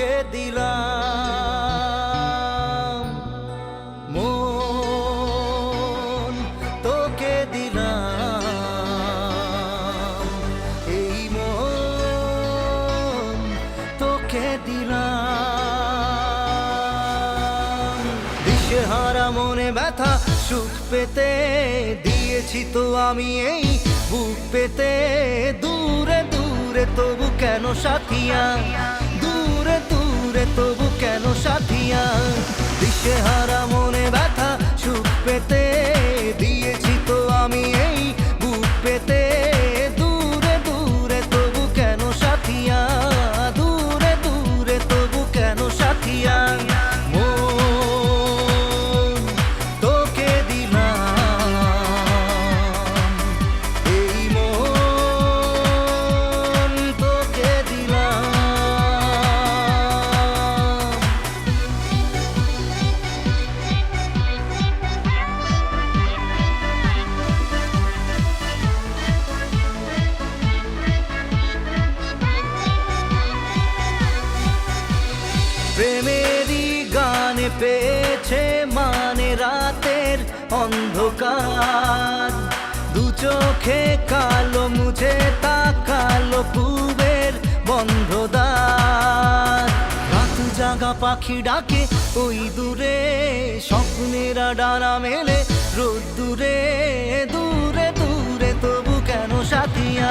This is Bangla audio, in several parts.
রেখে দিলাম। মন তোকে দিলাম। এই মন তোকে দিলাম। দিশেহারা মনে ব্যথা, সুখ পেতে দিয়েছি তো আমি এই বুক পেতে। দূরে দূরে তবু কেন সাথিয়া তবু কেন সাথিয়া? দিশেহারা মনে ব্যথা প্রেমেরই গানে পেয়েছে মানে রাতের অন্ধকার। দু চোখে কালো মুঝে তাকালো পূবের বন্ধদার রাত জাগা পাখি ডাকে, ওই দূরে স্বপ্নেরা ডানা মেলে। রোদ দূরে দূরে দূরে, তবু কেন সাথিয়া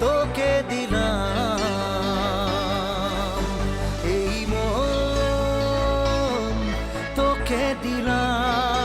তোকে দিলাম। এই মন তোকে দিলাম।